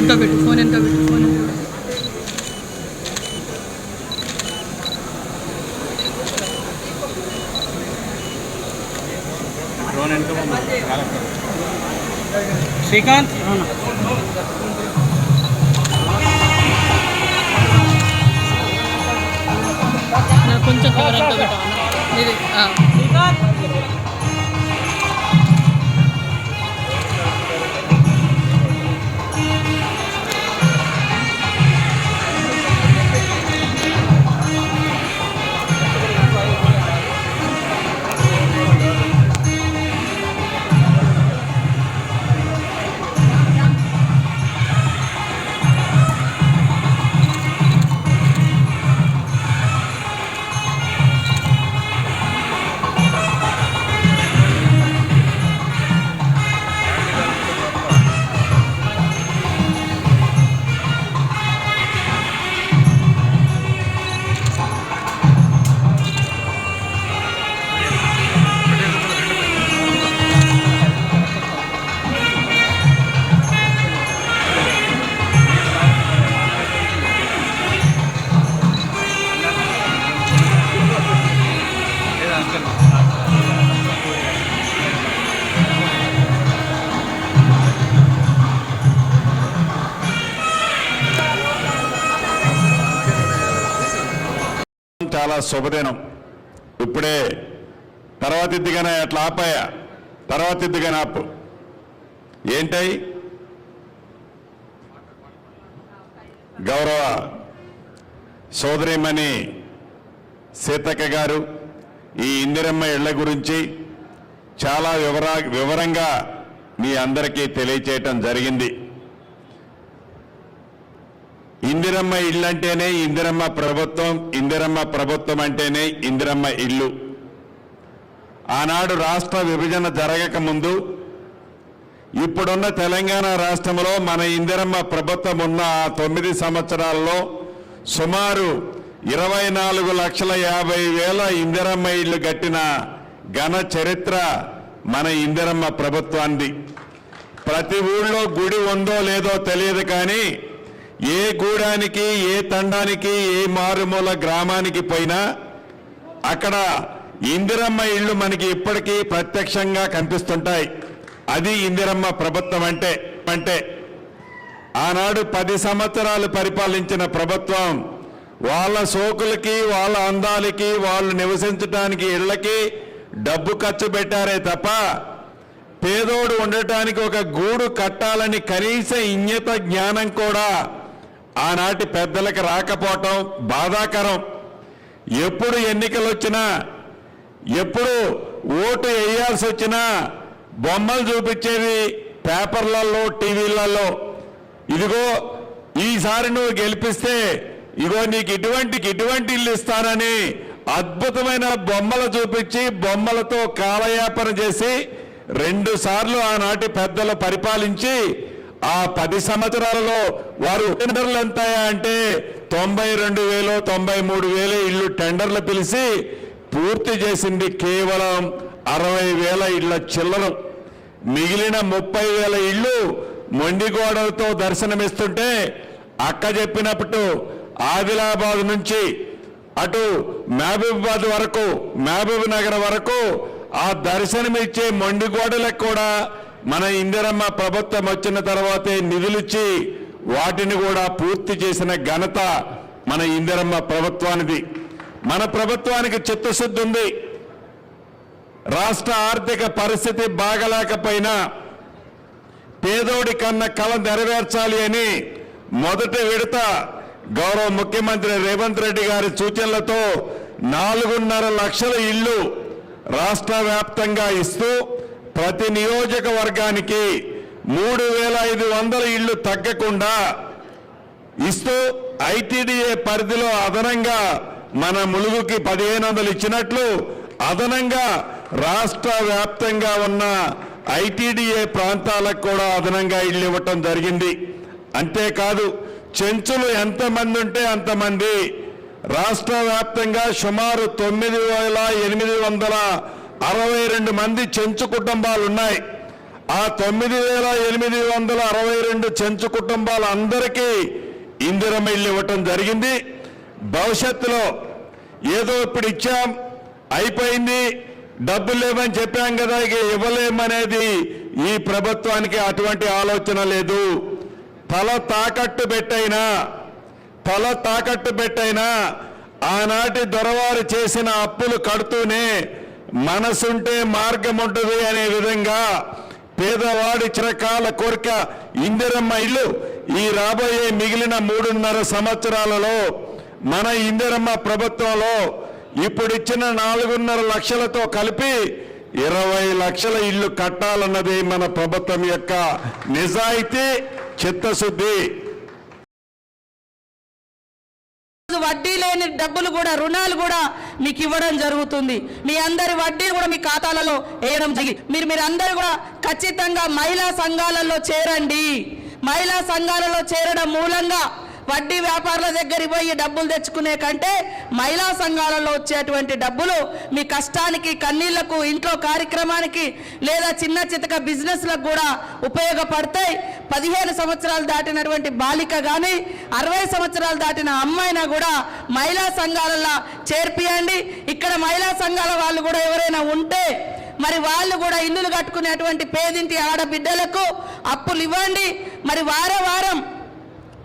వెనక పెట్టు ఫోన్ వెనక పెట్టు ఫోన్ వెనక పెట్టు శ్రీకాంత్ నాకు కొంచెం కవర్ వెనక పెట్టు అన్న. ఇది ఆ. శుభదినం. ఇప్పుడే తర్వాత ఇద్దిగానే అట్లా ఆపాయా? తర్వాత ఇద్దిగానే ఆపు. ఏంటై? గౌరవ సోదరిమణి సీతక్క గారు ఈ ఇందిరమ్మ ఇళ్ళ గురించి చాలా వివరా వివరంగా మీ అందరికీ తెలియచేయటం జరిగింది. ఇందిరమ్మ ఇల్లు అంటేనే ఇందిరమ్మ ప్రభుత్వం ఇందిరమ్మ ప్రభుత్వం అంటేనే ఇందిరమ్మ ఇల్లు ఆనాడు రాష్ట్ర విభజన జరగక ముందు ఇప్పుడున్న తెలంగాణ రాష్ట్రంలో మన ఇందిరమ్మ ప్రభుత్వం ఉన్న ఆ తొమ్మిది సంవత్సరాల్లో సుమారు ఇరవై నాలుగు లక్షల యాభై వేల ఇందిరమ్మ ఇల్లు కట్టిన ఘన చరిత్ర మన ఇందిరమ్మ ప్రభుత్వాన్ని ప్రతి ఊళ్ళో గుడి ఉందో లేదో తెలియదు కానీ ఏ గూడానికి ఏ తండానికి ఏ మారుమూల గ్రామానికి పోయినా అక్కడ ఇందిరమ్మ ఇళ్ళు మనకి ఇప్పటికీ ప్రత్యక్షంగా కనిపిస్తుంటాయి. అది ఇందిరమ్మ ప్రభుత్వం అంటే అంటే ఆనాడు పది సంవత్సరాలు పరిపాలించిన ప్రభుత్వం వాళ్ళ సోకులకి వాళ్ళ అందాలకి వాళ్ళు నివసించడానికి ఇళ్ళకి డబ్బు ఖర్చు పెట్టారే తప్ప పేదోడు ఉండటానికి ఒక గూడు కట్టాలని కనీస ఇంగిత జ్ఞానం కూడా ఆనాటి పెద్దలకు రాకపోవటం బాధాకరం. ఎప్పుడు ఎన్నికలు వచ్చినా ఎప్పుడు ఓటు వేయాల్సి వచ్చినా బొమ్మలు చూపించేవి పేపర్లలో టీవీలలో. ఇదిగో ఈసారి నువ్వు గెలిపిస్తే ఇగో నీకు ఇటువంటి ఇటువంటి ఇల్లు ఇస్తానని అద్భుతమైన బొమ్మలు చూపించి బొమ్మలతో కాలయాపన చేసి రెండు సార్లు ఆనాటి పెద్దలు పరిపాలించి ఆ పది సంవత్సరాలలో వారు టెండర్లు ఎంతయా అంటే తొంభై రెండు వేలు తొంభై మూడు వేలు ఇల్లు టెండర్లు పిలిచి పూర్తి చేసింది కేవలం అరవై వేల ఇళ్ళ చిల్లరం. మిగిలిన ముప్పై వేల ఇళ్ళు మొండిగోడలతో దర్శనమిస్తుంటే అక్క చెప్పినప్పుడు ఆదిలాబాద్ నుంచి అటు మహబూబాబాద్ వరకు మహబూబ్ నగర్ వరకు ఆ దర్శనమిచ్చే మొండిగోడలకు కూడా మన ఇందిరమ్మ ప్రభుత్వం వచ్చిన తర్వాతే నిధులిచ్చి వాటిని కూడా పూర్తి చేసిన ఘనత మన ఇందిరమ్మ ప్రభుత్వానిది. మన ప్రభుత్వానికి చిత్తశుద్ధి ఉంది. రాష్ట్ర ఆర్థిక పరిస్థితి బాగలేకపోయినా పేదోడి కన్న కళ నెరవేర్చాలి అని మొదటి విడత గౌరవ ముఖ్యమంత్రి రేవంత్ రెడ్డి గారి సూచనలతో నాలుగున్నర లక్షల ఇల్లు రాష్ట్ర వ్యాప్తంగా ఇస్తూ ప్రతి నియోజకవర్గానికి మూడు వేల ఐదు వందల ఇళ్ళు తగ్గకుండా ఇస్తూ ఐటీడీఏ పరిధిలో అదనంగా మన ములుగుకి పదిహేను వందలు ఇచ్చినట్లు అదనంగా రాష్ట్ర వ్యాప్తంగా ఉన్న ఐటీడీఏ ప్రాంతాలకు కూడా అదనంగా ఇల్లు ఇవ్వటం జరిగింది. అంతేకాదు చెంచులు ఎంతమంది ఉంటే అంతమంది రాష్ట్ర వ్యాప్తంగా సుమారు తొమ్మిది వేల ఎనిమిది వందల అరవై రెండు మంది చెంచు కుటుంబాలు ఉన్నాయి ఆ తొమ్మిది వేల ఎనిమిది వందల అరవై రెండు చెంచు కుటుంబాలందరికీ ఇందిరమ్మ ఇల్లు ఇవ్వటం జరిగింది. భవిష్యత్తులో ఏదో ఇప్పుడు ఇచ్చాం అయిపోయింది డబ్బులు లేవని చెప్పాం కదా ఇక ఇవ్వలేమనేది ఈ ప్రభుత్వానికి అటువంటి ఆలోచన లేదు. తల తాకట్టు పెట్టైనా తల తాకట్టు పెట్టైనా ఆనాటి దొరవారు చేసిన అప్పులు కడుతూనే మనసుంటే మార్గం ఉంటుంది అనే విధంగా పేదవాడి చిరకాల కోరిక ఇందిరమ్మ ఇల్లు ఈ రాబోయే మిగిలిన మూడున్నర సంవత్సరాలలో మన ఇందిరమ్మ ప్రభుత్వంలో ఇప్పుడు ఇచ్చిన నాలుగున్నర లక్షలతో కలిపి ఇరవై లక్షల ఇల్లు కట్టాలన్నది మన ప్రభుత్వం యొక్క నిజాయితీ చిత్తశుద్ధి. వడ్డీ లేని డబ్బులు కూడా రుణాలు కూడా మీకు ఇవ్వడం జరుగుతుంది. మీ అందరి వడ్డీలు కూడా మీ ఖాతాలలో వేయడం జరిగింది మీరు మీరు అందరూ కూడా ఖచ్చితంగా మహిళా సంఘాలలో చేరండి. మహిళా సంఘాలలో చేరడం మూలంగా వడ్డీ వ్యాపారుల దగ్గరికి పోయి డబ్బులు తెచ్చుకునే కంటే మహిళా సంఘాలలో వచ్చేటువంటి డబ్బులు మీ కష్టానికి కన్నీళ్ళకు ఇంట్లో కార్యక్రమానికి లేదా చిన్న చితక బిజినెస్లకు కూడా ఉపయోగపడతాయి. పదిహేను సంవత్సరాలు దాటినటువంటి బాలిక కానీ అరవై సంవత్సరాలు దాటిన అమ్మాయినా కూడా మహిళా సంఘాలలో చేర్పియండి. ఇక్కడ మహిళా సంఘాల వాళ్ళు కూడా ఎవరైనా ఉంటే మరి వాళ్ళు కూడా ఇల్లులు కట్టుకునేటువంటి పేదింటి ఆడబిడ్డలకు అప్పులు ఇవ్వండి మరి వారం వారం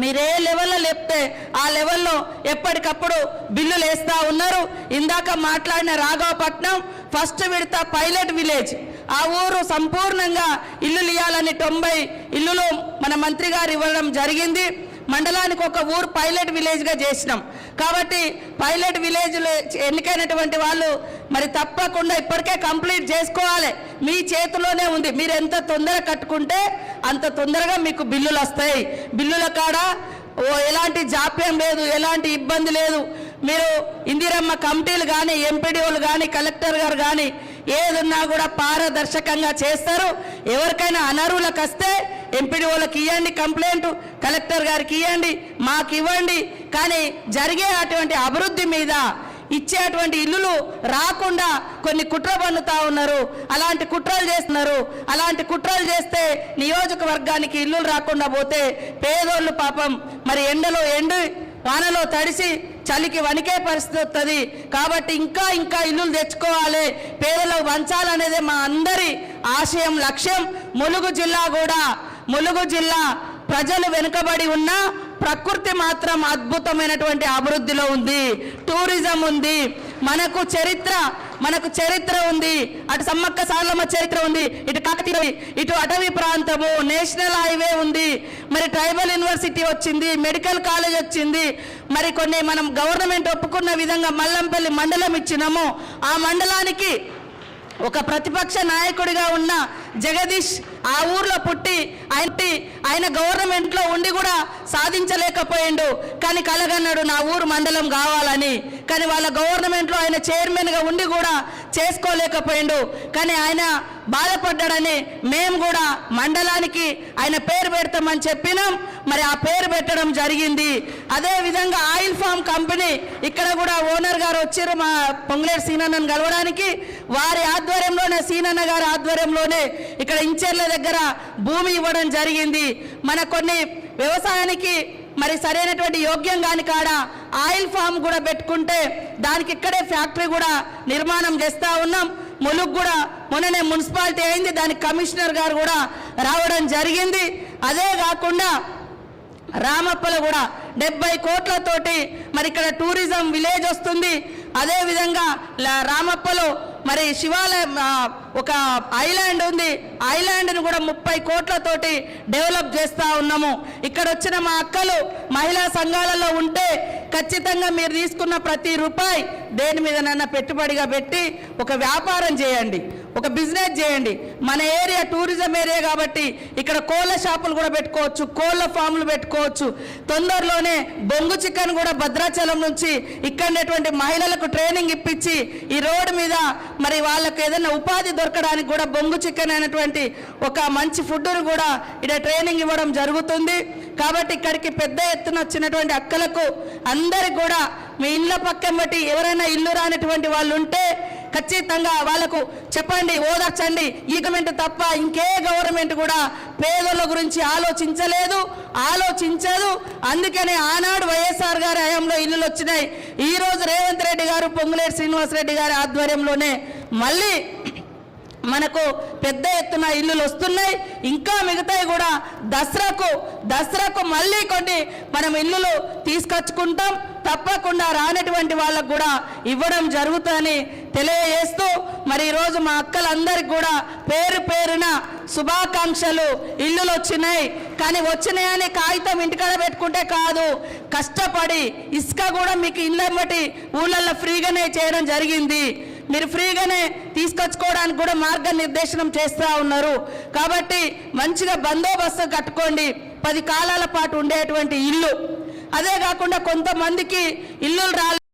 మీరు ఏ లెవెల్లో లేపితే ఆ లెవెల్లో ఎప్పటికప్పుడు బిల్లులు వేస్తూ ఉన్నారు. ఇందాక మాట్లాడిన రాఘవపట్నం ఫస్ట్ విడత పైలట్ విలేజ్ ఆ ఊరు సంపూర్ణంగా ఇల్లులు ఇవ్వాలని తొంభై ఇల్లులు మన మంత్రి గారు ఇవ్వడం జరిగింది. మండలానికి ఒక ఊరు పైలట్ విలేజ్గా చేసినాం. కాబట్టి పైలట్ విలేజ్లో ఎన్నికైనటువంటి వాళ్ళు మరి తప్పకుండా ఇప్పటికే కంప్లీట్ చేసుకోవాలి. మీ చేతిలోనే ఉంది. మీరు ఎంత తొందర కట్టుకుంటే అంత తొందరగా మీకు బిల్లులు వస్తాయి. బిల్లుల కాడ ఓ ఎలాంటి జాప్యం లేదు ఎలాంటి ఇబ్బంది లేదు. మీరు ఇందిరమ్మ కమిటీలు కానీ ఎంపీడీఓలు కానీ కలెక్టర్ గారు కానీ ఏదున్నా కూడా పారదర్శకంగా చేస్తారు. ఎవరికైనా అనర్హులకు వస్తే ఎంపీడీఓలకు ఇవ్వండి కంప్లైంట్ కలెక్టర్ గారికి ఇవ్వండి మాకు ఇవ్వండి. కానీ జరిగే అటువంటి అభివృద్ధి మీద ఇచ్చేటువంటి ఇల్లులు రాకుండా కొన్ని కుట్ర పన్నుతా ఉన్నారు. అలాంటి కుట్రలు చేస్తున్నారు. అలాంటి కుట్రలు చేస్తే నియోజకవర్గానికి ఇల్లులు రాకుండా పోతే పేదోళ్ళు పాపం మరి ఎండలో ఎండు వానలో తడిసి చలికి వణికే పరిస్థితి వస్తుంది కాబట్టి ఇంకా ఇంకా ఇల్లులు తెచ్చుకోవాలి. పేదలకు పంచాలనేదే మా అందరి ఆశయం లక్ష్యం. ములుగు జిల్లా కూడా ములుగు జిల్లా ప్రజలు వెనుకబడి ఉన్నా ప్రకృతి మాత్రం అద్భుతమైనటువంటి అభివృద్ధిలో ఉంది. టూరిజం ఉంది. మనకు చరిత్ర మనకు చరిత్ర ఉంది. అటు సమ్మక్క సారలమ్మ చరిత్ర ఉంది ఇటు కాకతీయ ఇటు అటవీ ప్రాంతము నేషనల్ హైవే ఉంది. మరి ట్రైబల్ యూనివర్సిటీ వచ్చింది మెడికల్ కాలేజ్ వచ్చింది. మరి కొన్ని మనం గవర్నమెంట్ ఒప్పుకున్న విధంగా మల్లంపల్లి మండలం ఇచ్చినాము. ఆ మండలానికి ఒక ప్రతిపక్ష నాయకుడిగా ఉన్న జగదీష్ ఆ ఊర్లో పుట్టి ఆయన ఆయన గవర్నమెంట్లో ఉండి కూడా సాధించలేకపోయిండు. కానీ కలగన్నాడు నా ఊరు మండలం కావాలని. కానీ వాళ్ళ గవర్నమెంట్లో ఆయన చైర్మన్గా ఉండి కూడా చేసుకోలేకపోయిండు. కానీ ఆయన బాధపడ్డాడని మేము కూడా మండలానికి ఆయన పేరు పెడతామని చెప్పినాం. మరి ఆ పేరు పెట్టడం జరిగింది. అదే విధంగా ఆయిల్ ఫామ్ కంపెనీ ఇక్కడ కూడా ఓనర్ గారు వచ్చారు మా పొంగులేరు సీనన్నను కలవడానికి. వారి ఆధ్వర్యంలోనే సీనన్న గారి ఆధ్వర్యంలోనే ఇక్కడ ఇంచర్ల దగ్గర భూమి ఇవ్వడం జరిగింది. మన కొన్ని వ్యవసాయానికి మరి సరైనటువంటి యోగ్యం కాని కాడ ఆయిల్ ఫామ్ కూడా పెట్టుకుంటే దానికి ఇక్కడే ఫ్యాక్టరీ కూడా నిర్మాణం చేస్తూ ఉన్నాం. ములుగు కూడా మొన్ననే మున్సిపాలిటీ అయింది. దానికి కమిషనర్ గారు కూడా రావడం జరిగింది. అదే కాకుండా రామప్పలో కూడా డెబ్బై కోట్లతోటి మరి ఇక్కడ టూరిజం విలేజ్ వస్తుంది. అదే విధంగా రామప్పలో మరి శివాలయం ఒక ఐలాండ్ ఉంది. ఐలాండ్ను కూడా ముప్పై కోట్లతోటి డెవలప్ చేస్తూ ఉన్నాము. ఇక్కడ వచ్చిన మా అక్కలు మహిళా సంఘాలలో ఉంటే ఖచ్చితంగా మీరు తీసుకున్న ప్రతి రూపాయి దేని మీదనైనా పెట్టుబడిగా పెట్టి ఒక వ్యాపారం చేయండి. ఒక బిజినెస్ చేయండి. మన ఏరియా టూరిజం ఏరియా కాబట్టి ఇక్కడ కోళ్ళ షాపులు కూడా పెట్టుకోవచ్చు కోళ్ళ ఫామ్లు పెట్టుకోవచ్చు. తొందరలోనే బొంగు చికెన్ కూడా భద్రాచలం నుంచి ఇక్కడనేటువంటి మహిళలకు ట్రైనింగ్ ఇప్పించి ఈ రోడ్డు మీద మరి వాళ్ళకు ఏదైనా ఉపాధి దొరకడానికి కూడా బొంగు చికెన్ అనేటువంటి ఒక మంచి ఫుడ్ను కూడా ఇక్కడ ట్రైనింగ్ ఇవ్వడం జరుగుతుంది. కాబట్టి ఇక్కడికి పెద్ద ఎత్తున వచ్చినటువంటి అక్కలకు అందరికి కూడా మీ ఇళ్ళ పక్కన బట్టి ఎవరైనా ఇల్లు రానటువంటి వాళ్ళు ఉంటే ఖచ్చితంగా వాళ్ళకు చెప్పండి ఓదార్చండి. ఈ గవర్నమెంట్ తప్ప ఇంకే గవర్నమెంట్ కూడా పేదల గురించి ఆలోచించలేదు ఆలోచించదు. అందుకనే ఆనాడు వైఎస్ఆర్ గారి హయాంలో ఇల్లులు వచ్చినాయి. ఈ రోజు రేవంత్ రెడ్డి గారు పొంగులేరు శ్రీనివాసరెడ్డి గారి ఆధ్వర్యంలోనే మళ్ళీ మనకు పెద్ద ఎత్తున ఇల్లులు వస్తున్నాయి. ఇంకా మిగతాయి కూడా దసరాకు దసరాకు మళ్ళీ కొన్ని మనం ఇల్లులు తీసుకొచ్చుకుంటాం. తప్పకుండా రానటువంటి వాళ్ళకు కూడా ఇవ్వడం జరుగుతుందని తెలియజేస్తూ మరి ఈరోజు మా అక్కలందరికీ కూడా పేరు పేరున శుభాకాంక్షలు. ఇల్లులు వచ్చినాయి. కానీ వచ్చినాయని కాగితం ఇంటికాడ పెట్టుకుంటే కాదు. కష్టపడి ఇసుక కూడా మీకు ఇళ్ళమ్మటి ఊళ్ళల్లో ఫ్రీగానే చేయడం జరిగింది. మీరు ఫ్రీగానే తీసుకొచ్చుకోవడానికి కూడా మార్గనిర్దేశనం చేస్తూ ఉన్నారు. కాబట్టి మంచిగా బందోబస్తు కట్టుకోండి. పది కాలాల పాటు ఉండేటువంటి ఇల్లు. అదే కాకుండా కొంతమందికి ఇల్లులు రాలేదు